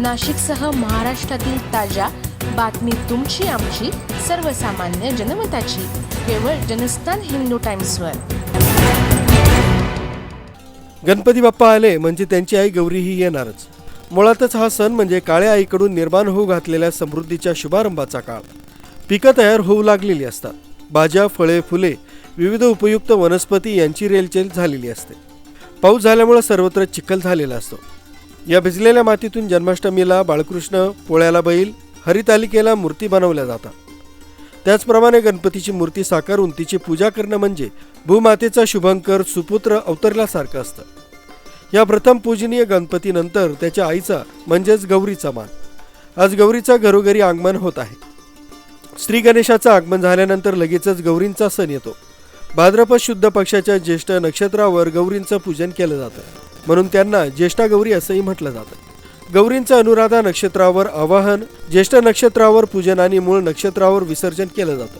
नाशिकसह महाराष्ट्रातील ताज्या बातमी तुमची आमची सर्वसामान्य जनमताची. केवळ जनस्थान हिंदू टाइम्सवर. गणपती बाप्पा आले म्हणजे त्यांची आई गौरीही येणारच. मुळातच हा सण म्हणजे काळ्या आईकडून निर्माण होऊ घातलेल्या समृद्धीच्या शुभारंभाचा काळ. पिकं तयार होऊ लागलेली असतात. भाज्या फळे फुले विविध उपयुक्त वनस्पती यांची रेलचेल झालेली असते. पाऊस झाल्यामुळे सर्वत्र चिखल झालेला असतो. या भिजलेल्या मातीतून जन्माष्टमीला बाळकृष्ण पोळ्याला बैल हरितालिकेला मूर्ती बनवल्या जातात. त्याचप्रमाणे गणपतीची मूर्ती साकारून तिची पूजा करणं म्हणजे भूमातेचा शुभंकर सुपुत्र अवतरल्यासारखं असतं. या प्रथम पूजनीय गणपतीनंतर त्याच्या आईचा म्हणजेच गौरीचा मान. आज गौरीचा घरोघरी आगमन होत आहे. श्री गणेशाचं आगमन झाल्यानंतर लगेचच गौरींचा सण येतो. भाद्रपद शुद्ध पक्षाच्या ज्येष्ठ नक्षत्रावर गौरींचं पूजन केलं जातं. म्हणून त्यांना ज्येष्ठा गौरी असंही म्हटलं जातं. गौरींचं अनुराधा नक्षत्रावर आवाहन ज्येष्ठ नक्षत्रावर पूजन आणि मूळ नक्षत्रावर विसर्जन केलं जातं.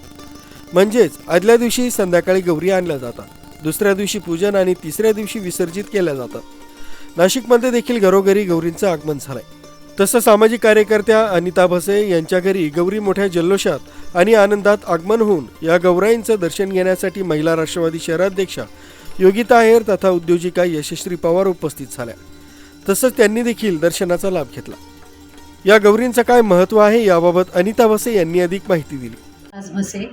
म्हणजेच आदल्या दिवशी संध्याकाळी गौरी आणल्या जातात. दुसऱ्या दिवशी पूजन आणि तिसऱ्या दिवशी विसर्जित केल्या जातात. नाशिकमध्ये देखील घरोघरी गौरींचं आगमन झालंय. तसं सामाजिक कार्यकर्त्या अनिता भसे यांच्या घरी गौरी मोठ्या जल्लोषात आणि आनंदात आगमन होऊन या गौराईंचं दर्शन घेण्यासाठी महिला राष्ट्रवादी शहराध्यक्षा योगिता आहेर तथा उद्योजिका यशश्री पवार उपस्थित झाल्या. तसंच त्यांनी देखील दर्शनाचा लाभ घेतला. या गौरींचं काय महत्त्व आहे याबाबत अनिता भसे यांनी अधिक माहिती दिली. आज बसे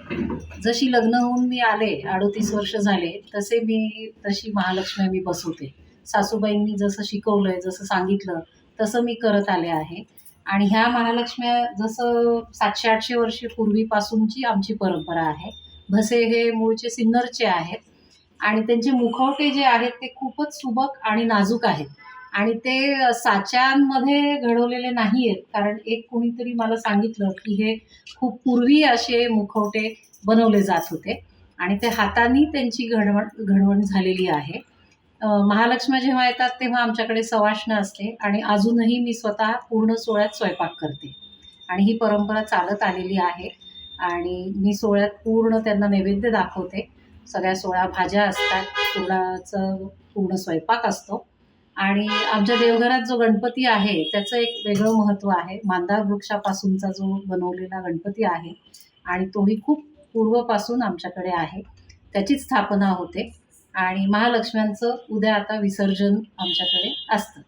जशी लग्न होऊन मी आले अडोतीस वर्ष झाले तसे मी तशी महालक्ष्मी मी बसवते. सासूबाईंनी जसं शिकवलंय जसं सांगितलं तसं मी करत आले आहे. आणि ह्या महालक्ष्म्या जसं सातशे आठशे वर्ष पूर्वीपासूनची आमची परंपरा आहे. भसे हे मूळचे सिन्नरचे आहेत. आणि त्यांचे मुखवटे जे आहेत ते खूपच सुबक आणि नाजूक आहेत. आणि ते साच्यांमध्ये घडवलेले नाही आहेत कारण एक कोणीतरी मला सांगितलं की हे खूप पूर्वी असे मुखवटे बनवले जात होते. आणि ते हाताने त्यांची घडवण घडवण झालेली आहे. महालक्ष्मी जेव्हा येतात तेव्हा आमच्याकडे सवाष्ण असते आणि अजूनही मी स्वतः पूर्ण सोहळ्यात स्वयंपाक करते. आणि ही परंपरा चालत आलेली आहे. आणि मी सोहळ्यात पूर्ण त्यांना नैवेद्य दाखवते. सगळ्या सोळा भाज्या असतात सोळाचं पूर्ण स्वयंपाक असतो. आणि आमच्या देवघरात जो गणपती आहे त्याचं एक वेगळं महत्त्व आहे. मांदार वृक्षापासूनचा जो बनवलेला गणपती आहे आणि तोही खूप पूर्वपासून आमच्याकडे आहे. त्याचीच स्थापना होते आणि महालक्ष्म्यांचं उद्या आता विसर्जन आमच्याकडे असतं.